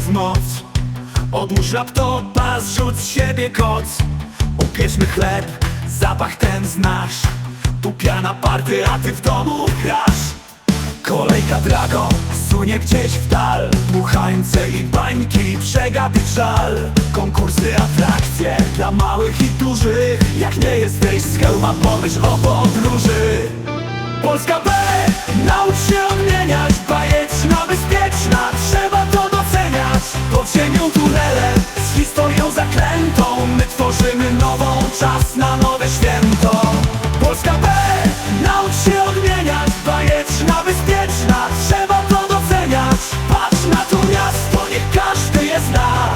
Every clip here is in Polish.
w noc Odłóż laptopa, zrzuć z siebie koc. Upieczmy chleb, zapach ten znasz. Tu piana party, a ty w domu grasz. Kolejka Drago sunie gdzieś w dal. Dmuchańce i bańki, przegapić żal. Konkursy, atrakcje dla małych i dużych. Jak nie jesteś z hełma, pomyśl o podróży. Polska B, naucz się odmieniać Pod ziemią tunele, z historią zaklętą. My tworzymy nową, czas na nowe święto. Polska B, naucz się odmieniać. Bajeczna, bezpieczna, trzeba to doceniać. Patrz na to miasto, niech każdy je zna.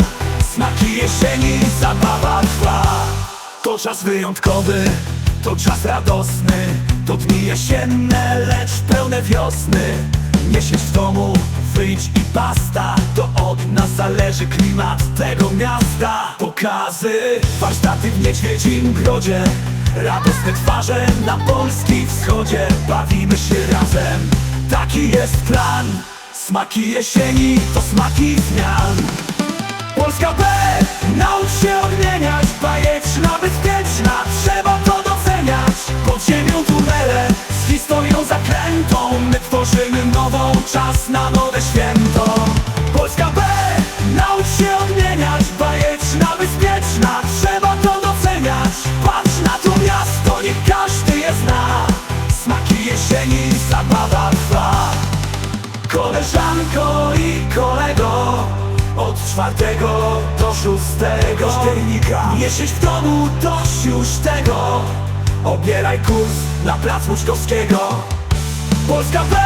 Smaki jesieni, zabawa trwa. To czas wyjątkowy, to czas radosny. To dni jesienne, lecz pełne wiosny. Nie siedź w domu, wyjdź i basta To nas zależy klimat tego miasta. Pokazy, warsztaty w Niedźwiedzim Grodzie. Radosne twarze na polskim wschodzie. Bawimy się razem, taki jest plan. Smaki jesieni to smaki zmian. Polska B, naucz się odmieniać. Bajeczna, bezpieczna, trzeba to doceniać. Pod ziemią tunele, z historią zakrętą. My tworzymy nową, czas na nowe święto Koleżanko i kolego. Od czwartego do szóstego. Czternika Nie siedź w domu, dość już tego. Obieraj kurs na plac Łuczkowskiego Polska B,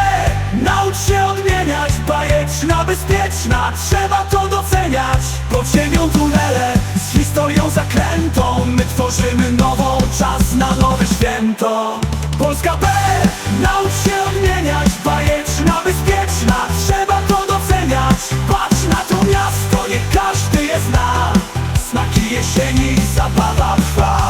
naucz się odmieniać. Bajeczna, bezpieczna, trzeba to doceniać. Pod ziemią tunele, z historią zakrętą. My tworzymy nową, czas na nowe święto. Polska B, jesieni zabawa trwa